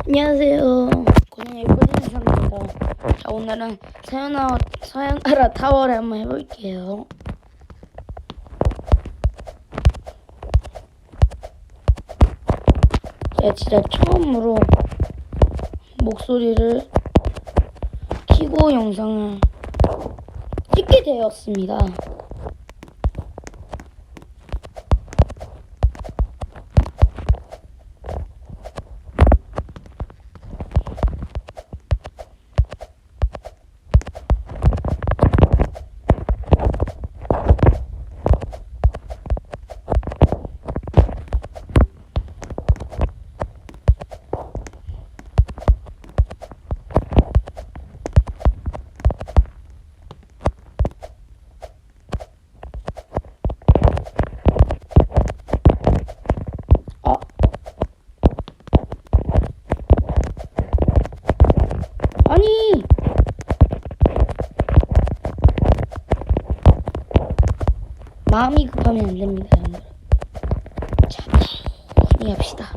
안녕하세요. 고양이 꿀리사입니다. 자, 오늘은 사연아, 사연아라 타워를 한번 해볼게요. 제가 진짜 처음으로 목소리를 키고 영상을 찍게 되었습니다. 아. 아니. 마음이 급하면 안 됩니다, 여러분. 자, 천천히 합시다.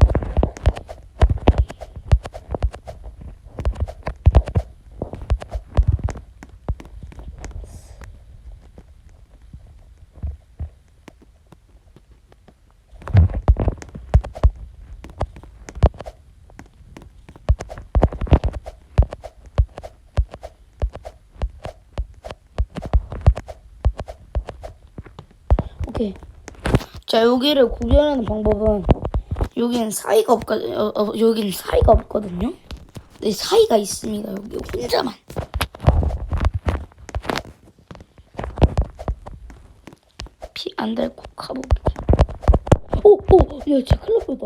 오케이. 자, 여기를 구별하는 방법은 여기는 사이가 없거든요. 어, 어, 여기는 사이가 없거든요. 네, 사이가 있습니다. 여기 혼자만. 피 안 닳고 가보기. 오, 오, 야, 큰일 날 뻔했다.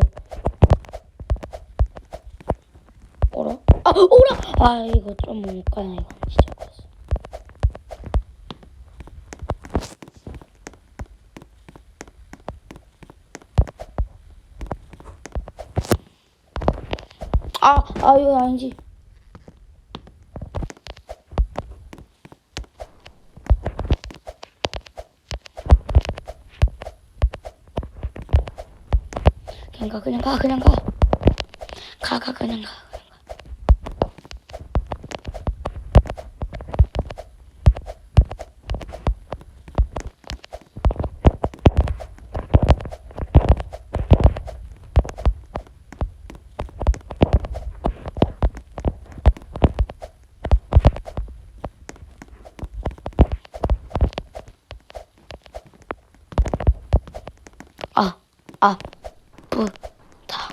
어라? 아, 오라! 아, 이거 좀 못 가네, 이거. 진짜 아, 아, 이거 아니지. 그냥 가, 그냥 가, 그냥 가. 가, 가, 그냥 가. 아, 아, 부, 다.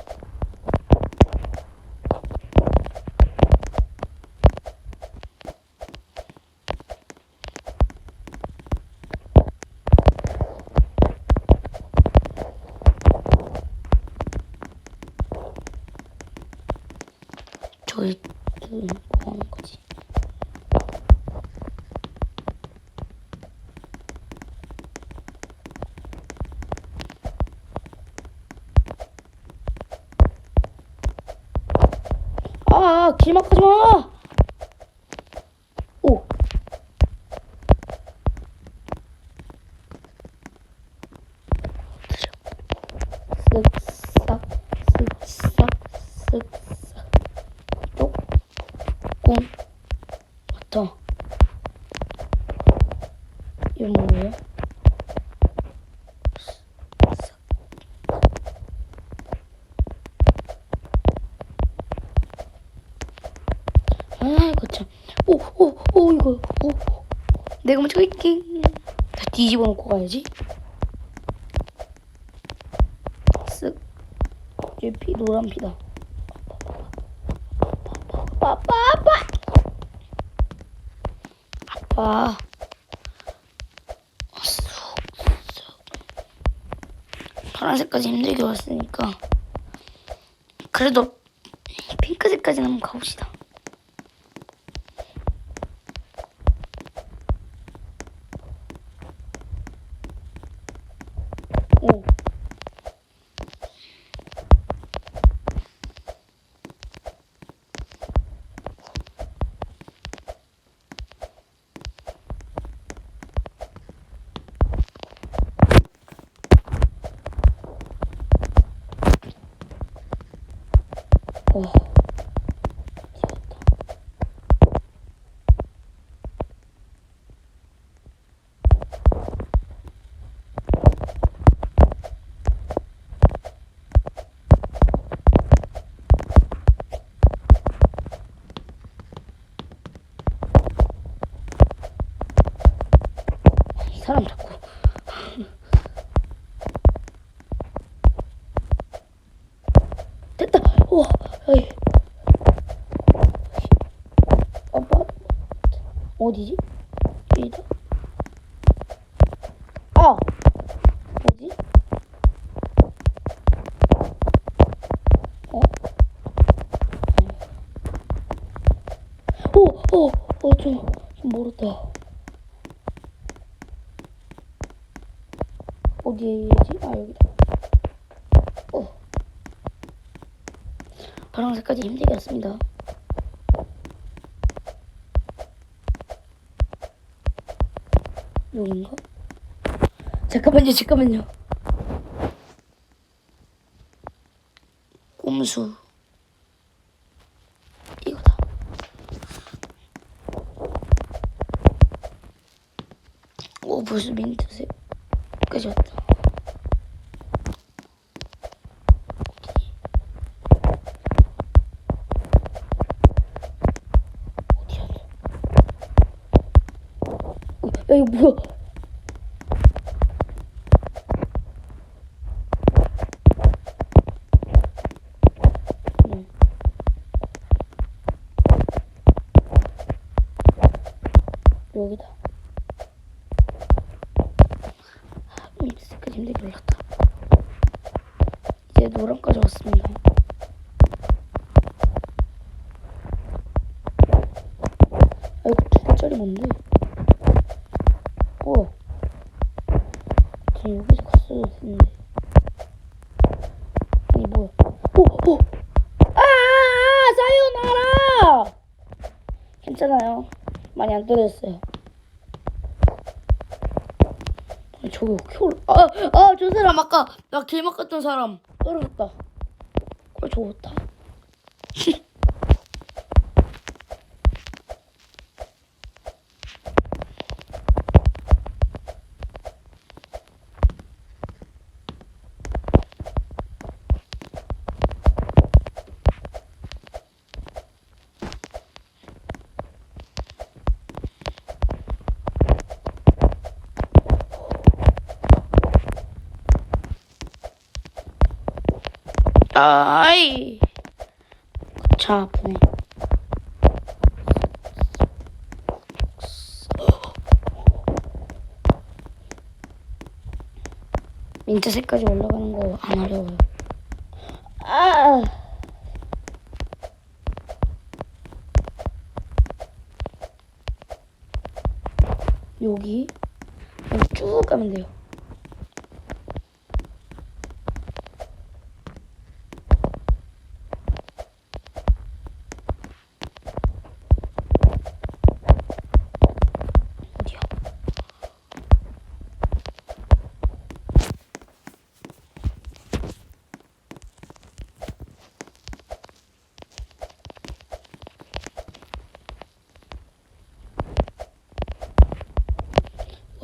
저희, 음, 뭐 하는 거지? 아, 길막하지 마! 오. 쓱싹, 쓱싹, 쓱싹. 또, 꽁, 버터. 이거 뭐예요? 쓱. 아, 참. 오, 오, 오, 이거, 오. 오. 내가 먼저 갈게. 다 뒤집어 놓고 가야지. 쓱. 이제 피, 노란 피다. 아빠, 아빠, 아빠! 파란색까지 힘들게 왔으니까. 그래도 핑크색까지는 한번 가봅시다. 와. 이 사람 자꾸. 됐다. 우와. 여기. 아빠, 어디지? 여기다. 아! 뭐지? 어? 오, 오, 어, 좀, 좀 멀었다. 어디지? 아, 여기다. 파란색까지 힘들게 왔습니다. 여긴가? 잠깐만요, 잠깐만요. 꼼수. 이거다. 오, 벌써 민트색까지 왔다. 어디야? 어, 야, 이거 뭐야? 응. 여기다. 민트색까지 힘들게 올랐다. 이제 노랑까지 왔습니다. 아, 이거 두 개짜리 뭔데? 우와. 저 여기서 갔어야 했는데. 아니, 뭐야. 오, 오! 아! 사요나라! 괜찮아요. 떨어졌어요. 아니, 저기 어떻게 올라, 아, 아, 저 사람 아까 나 길막 갔던 사람 떨어졌다. 어, 저거 타. 아이. 차 아프네. 민트색까지 올라가는 거안 어려워요. 아! 여기 쭉 가면 돼요.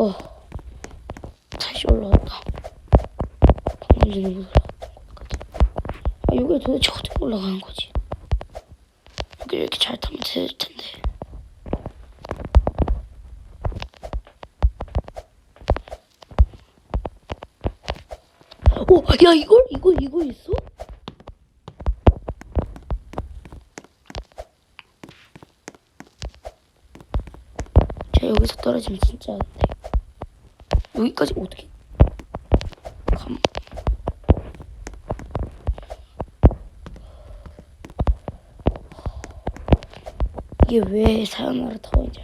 어, 다시 올라왔다. 방금 전에 못 올라왔던 곳까지. 아, 여기 도대체 어떻게 올라가는 거지? 여기 이렇게 잘 타면 될 텐데. 오, 야, 이걸? 이거, 이거 있어? 제가 여기서 떨어지면 진짜 안 돼. 여기까지 어떻게? 감. 이게 왜 사연하라 타워인지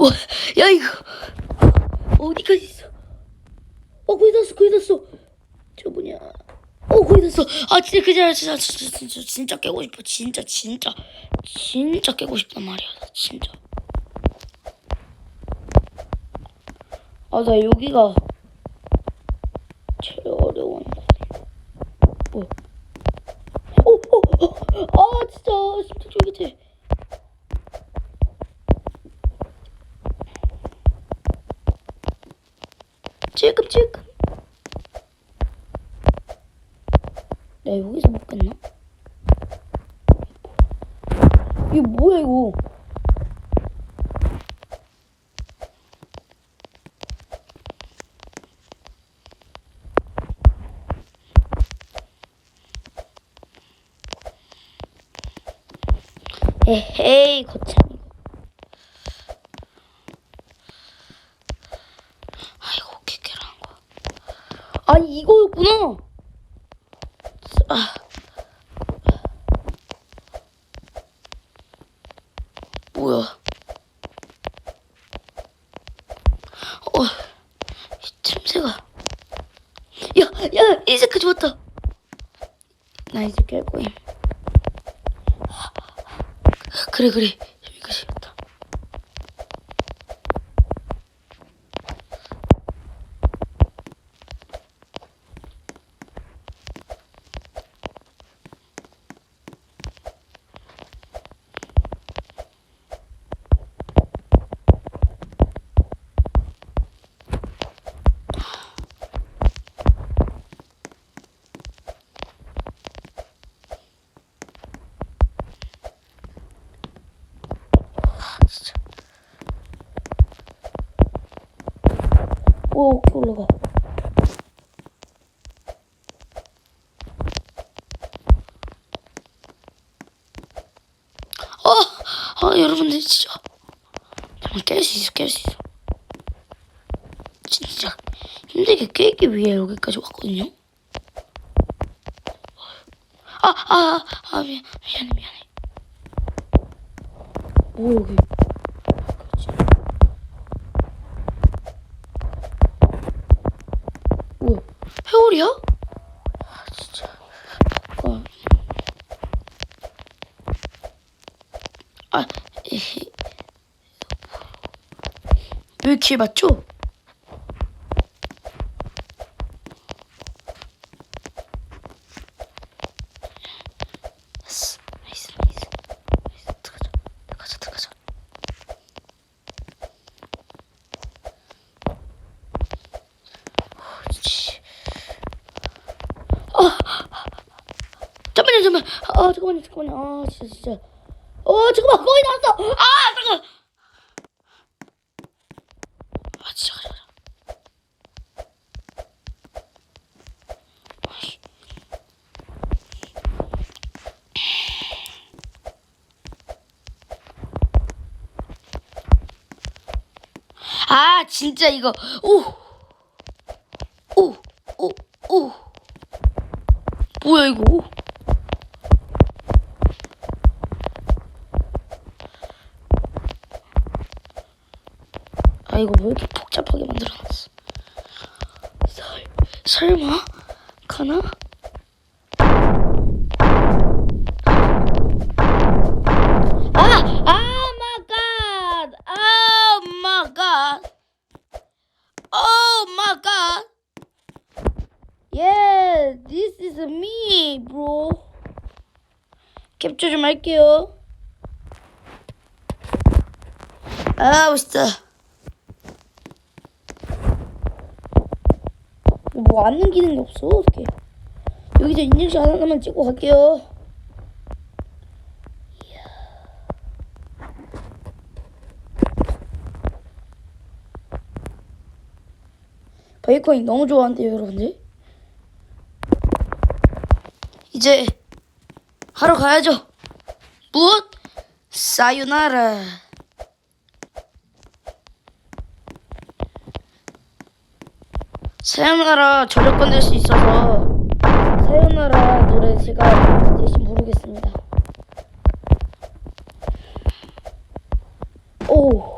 와, 야 이거 어디까지 있어? 어 왔어, 거의 다 왔어. 저 뭐냐? 어다 왔어. 아 진짜 그냥 진짜 진짜 진짜 진짜 깨고 싶어. 진짜 진짜 진짜 깨고 싶단 말이야. 나 진짜. 아 나 여기가 제일 어려운 곳. 뭐? 어, 어, 어, 아 진짜 심장 쫄깃해. 찔끔찔끔. 나 여기서 먹겠나? 이게 뭐야 이거? 에헤이 거참. 아이고 깨깨라한 거. 아니 이거였구나. 아. 뭐야? 어, 이 틈새가. 야, 야, 이제까 좋았다. 나 이제 깰 거임. 그래, 그래. 이거 싫다. 진짜. 오, 어깨 올라가. 어, 아, 여러분들 진짜 정말 깰 수 있어, 깰 수 있어. 진짜 힘들게 깨기 위해 여기까지 왔거든요. 아, 아, 아, 미안, 미안해, 미안해. 뭐 여기? 뭐야? 회오리야? 아 진짜. 잠깐. 아, 에헤. 왜 이렇게 맞죠? 나이스, 나이스, 나이스. 그렇지. 아, 잠깐만요, 잠깐만. 아, 잠깐만요, 잠깐만요. 아, 진짜, 진짜. 어, 잠깐만, 거의 나왔어. 아, 잠깐. 아, 진짜, 가자, 가자. 아이. 아, 진짜 이거. 오. 오, 오, 오. 뭐야 이거? 오. 아 이거 왜 이렇게 복잡하게 만들어놨어? 설 설마 가나? 할게요. 아, 멋있다. 뭐 안 넘기는 게 없어, 어떻게? 여기서 인증샷 하나만 찍고 갈게요. 바이코인 너무 좋아한대요, 여러분들. 이제 하러 가야죠. 무엇? 사요나라. 사요나라 저작권 낼수 있어서 사요나라 노래 제가 대신 부르겠습니다. 오.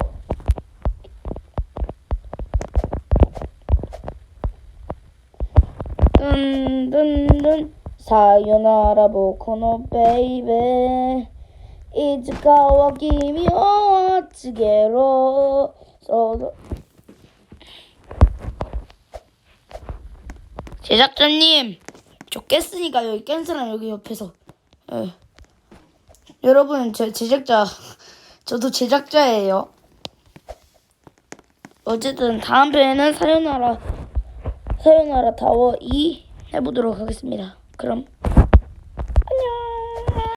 든든든 사요나라 보코노 베이베 서도 제작자님 저 깼으니까 여기 깬 사람 여기 옆에서 예. 여러분 저 제작자 저도 제작자예요. 어쨌든 다음 편에는 사요나라 사요나라 타워 2 해보도록 하겠습니다. 그럼